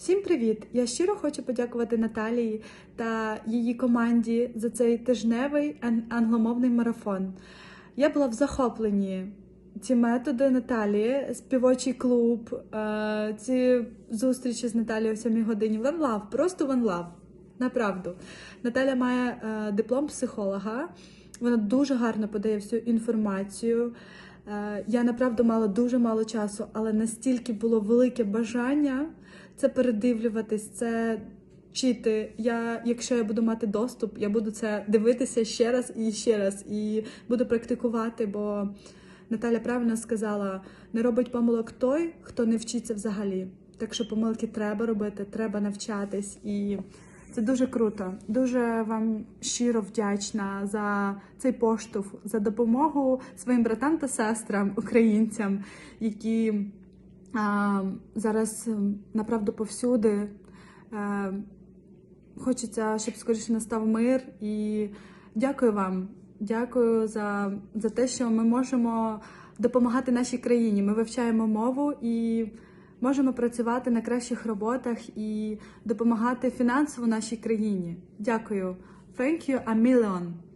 Всім привіт! Я щиро хочу подякувати Наталії та її команді за цей тижневий англомовний марафон. Я була в захопленні. Ці методи Наталії, співочий клуб, е, ці зустрічі з Наталією о 7 годині. One love, просто one love. Направду. Наталя має е, диплом психолога. Вона дуже гарно подає всю інформацію. Е, Я направду мала дуже мало часу, але настільки було велике бажання це передивлюватись, це вчити. Я, якщо я буду мати доступ, я буду це дивитися ще раз і ще раз, і буду практикувати, бо Наталя правильно сказала: не робить помилок той, хто не вчиться взагалі. Так що помилки треба робити, треба навчатись і. Це дуже круто. Дуже вам щиро вдячна за цей поштовх, за допомогу своїм братам та сестрам, українцям, які зараз направду повсюди. Е, хочеться, щоб скоріше настав мир. І дякую вам. Дякую за, за те, що ми можемо допомагати нашій країні. Ми вивчаємо мову і можемо працювати на кращих роботах і допомагати фінансово нашій країні. Дякую. Thank you a million.